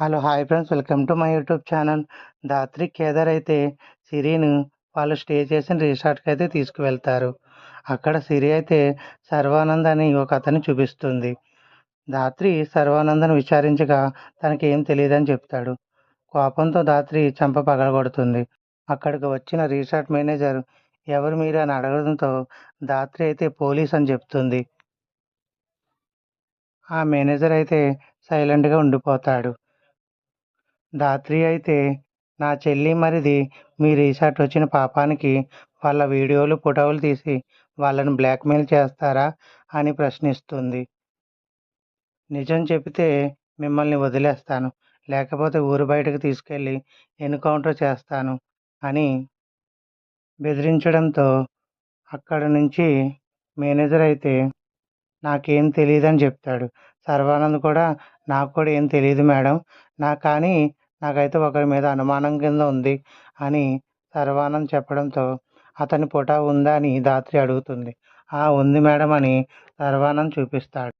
Hello hi friends. Welcome to my YouTube channel. Dhatri Kedar అయితే సిరిను వాళ్ళు స్టే చేసిన రిసార్ట్కి అయితే తీసుకువెళ్తారు. అక్కడ సిరి అయితే సర్వానంద్ అని ఒక అతన్ని చూపిస్తుంది. దాత్రి సర్వానందను విచారించగా తనకి ఏం తెలియదని చెప్తాడు. కోపంతో దాత్రి చంప పగలగొడుతుంది. అక్కడికి వచ్చిన రిసార్ట్ మేనేజర్ ఎవరు మీరు? అని అడగడంతో దాత్రి అయితే పోలీస్ అని చెప్తుంది. ఆ మేనేజర్ అయితే సైలెంట్గా ఉండిపోతాడు. రాత్రి అయితే నా చెల్లి మరిది మీ రిసార్ట్ వచ్చిన పాపానికి వాళ్ళ వీడియోలు ఫోటోలు తీసి వాళ్ళని బ్లాక్మెయిల్ చేస్తారా అని ప్రశ్నిస్తుంది. నిజం చెబితే మిమ్మల్ని వదిలేస్తాను. లేకపోతే ఊరు బయటకు తీసుకెళ్ళి ఎన్కౌంటర్ చేస్తాను అని బెదిరించడంతో అక్కడ నుంచి మేనేజర్ అయితే నాకేం తెలియదని చెప్తాడు. సర్వానంద్ కూడా నాకు కూడా ఏం తెలియదు మేడం. నా కానీ నాకైతే ఒకరి మీద అనుమానం కింద ఉంది అని సర్వానంద్ చెప్పడంతో అతని పుట ఉందా? అని దాత్రి అడుగుతుంది. ఆ ఉంది మేడం అని సర్వానంద్ చూపిస్తాడు.